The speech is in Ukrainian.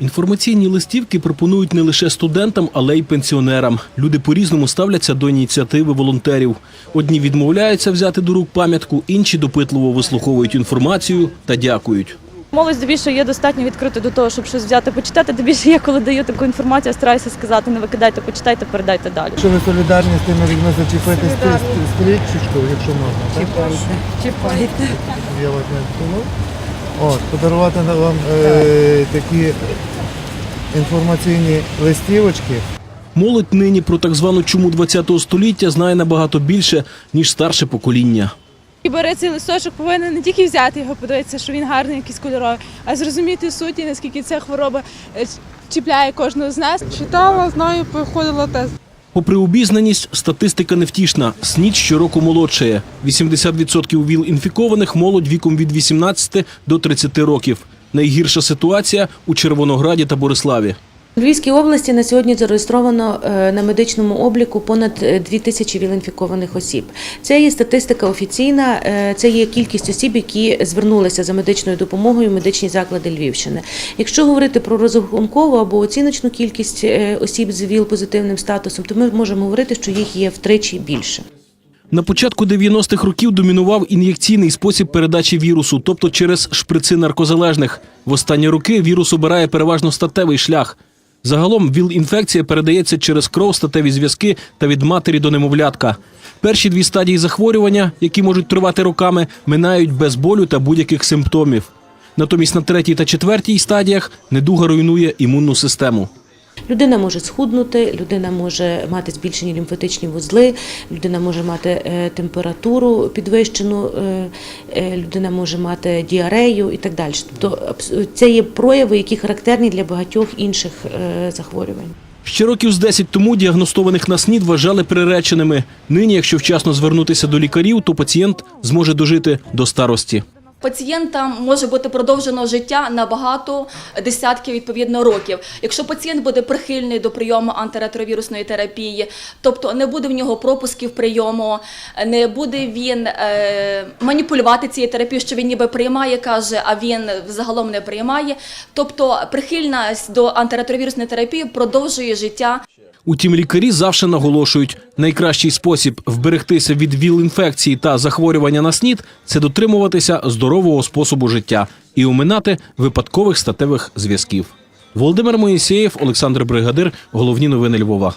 Інформаційні листівки пропонують не лише студентам, але й пенсіонерам. Люди по-різному ставляться до ініціативи волонтерів. Одні відмовляються взяти до рук пам'ятку, інші допитливо вислуховують інформацію та дякують. Молодь здебільшого є достатньо відкрита до того, щоб щось взяти, почитати. Тим більше я коли даю таку інформацію, стараюся сказати, не викидайте, почитайте, передайте далі. Якщо ви солідарні з тими людьми зачепити стрічечку, якщо можна, так? Чіпайте. Я вас не втягнув. От, подарувати на- вам е, такі інформаційні листівочки. Молодь нині про так звану чуму ХХ століття знає набагато більше, ніж старше покоління. І бере цей листочок, повинен не тільки взяти його, подивитися, що він гарний, якийсь кольоровий, а зрозуміти суть і наскільки ця хвороба е, чіпляє кожного з нас. Читала, знаю, проходила тест. Попри обізнаність, статистика невтішна. СНІД щороку молодшає. 80% ВІЛ-інфікованих – молодь віком від 18 до 30 років. Найгірша ситуація у Червонограді та Бориславі. У Львівській області на сьогодні зареєстровано е, на медичному обліку понад е, 2 тисячі віл-інфікованих осіб. Це є статистика офіційна, е, це є кількість осіб, які звернулися за медичною допомогою в медичні заклади Львівщини. Якщо говорити про розрахункову або оціночну кількість е, осіб з ВІЛ-позитивним статусом, то ми можемо говорити, що їх є втричі більше. На початку 90-х років домінував ін'єкційний спосіб передачі вірусу, тобто через шприци наркозалежних. В останні роки вірус обирає переважно статевий шлях. Загалом ВІЛ-інфекція передається через кров, статеві зв'язки та від матері до немовлятка. Перші дві стадії захворювання, які можуть тривати роками, минають без болю та будь-яких симптомів. Натомість на третій та четвертій стадіях недуга руйнує імунну систему. Людина може схуднути, людина може мати збільшені лімфатичні вузли, людина може мати е, температуру підвищену, е, е, людина може мати діарею і так далі. Тобто це є прояви, які характерні для багатьох інших захворювань. Ще років з 10 тому діагностованих на СНІД вважали приреченими. Нині, якщо вчасно звернутися до лікарів, то пацієнт зможе дожити до старості. Пацієнтам може бути продовжено життя на багато десятків відповідно років. Якщо пацієнт буде прихильний до прийому антиретровірусної терапії, тобто не буде в нього пропусків прийому, не буде він е, маніпулювати цією терапією, що він ніби приймає, каже, а він загалом не приймає. Тобто прихильність до антиретровірусної терапії продовжує життя Утім, лікарі завжди наголошують, найкращий спосіб вберегтися від ВІЛ-інфекції та захворювання на СНІД – це дотримуватися здорового способу життя і оминати випадкових статевих зв'язків. Володимир Моїсеєв, Олександр Бригадир. Головні новини Львова.